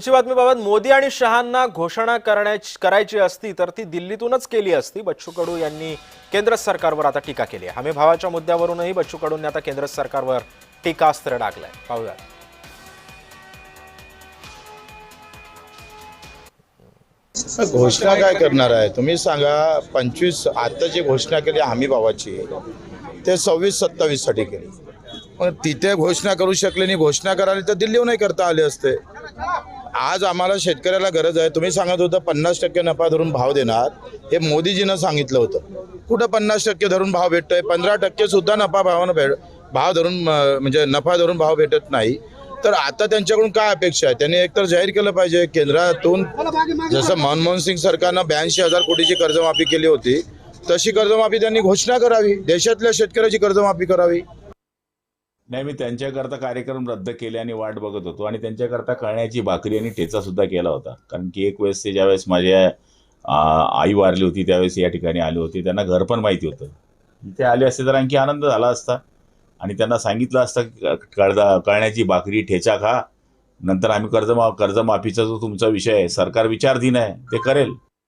पुढची बातमीबाबत मोदी आणि शहांना घोषणा करण्याची करायची असती तर ती दिल्लीतूनच केली असती. बच्चू कडू यांनी केंद्र सरकारवर आता टीका केली आहे. हमी भावाच्या मुद्द्यावरूनही बच्चू कडूंनी आता केंद्र सरकारवर टीकास्त्र टाकलंय पाहूया. घोषणा काय करणार आहे? तुम्ही सांगा पंचवीस आता जी घोषणा केली हमी भावाची ते सव्वीस सत्तावीससाठी केली. पण तिथे घोषणा करू शकले नाही घोषणा करायला तर दिल्लीहूनही करता आले असते. आज आम्हाला शेतकऱ्याला गरज आहे. तुम्ही सांगत होतं पन्नास टक्के नफा धरून भाव देणार. हे मोदीजीनं सांगितलं होतं. कुठं पन्नास टक्के धरून भाव भेटतोय? पंधरा टक्के सुद्धा नफा भावानं भेट भाव धरून म्हणजे नफा धरून भाव भेटत नाही. तर आता त्यांच्याकडून काय अपेक्षा आहे? त्यांनी एकतर जाहीर केलं पाहिजे केंद्रातून. जसं मनमोहन सिंग सरकारनं ब्याऐंशी हजार कोटीची कर्जमाफी केली होती तशी कर्जमाफी त्यांनी घोषणा करावी. देशातल्या शेतकऱ्याची कर्जमाफी करावी. नाही मी त्यांच्याकरता कार्यक्रम रद्द केले आणि वाट बघत होतो आणि त्यांच्याकरता कळण्याची भाकरी आणि ठेचा सुद्धा केला होता. कारण की एक वेळेस ते ज्यावेळेस माझ्या आई वारली होती त्यावेळेस या ठिकाणी आले होते. त्यांना घर पण माहिती होतं. ते आले असते तर आणखी आनंद झाला असता. आणि त्यांना सांगितलं असतं की कळदा कळण्याची भाकरी ठेचा खा. नंतर आम्ही कर्जमा कर्जमाफीचा जो तुमचा विषय आहे सरकार विचारधीन आहे ते करेल.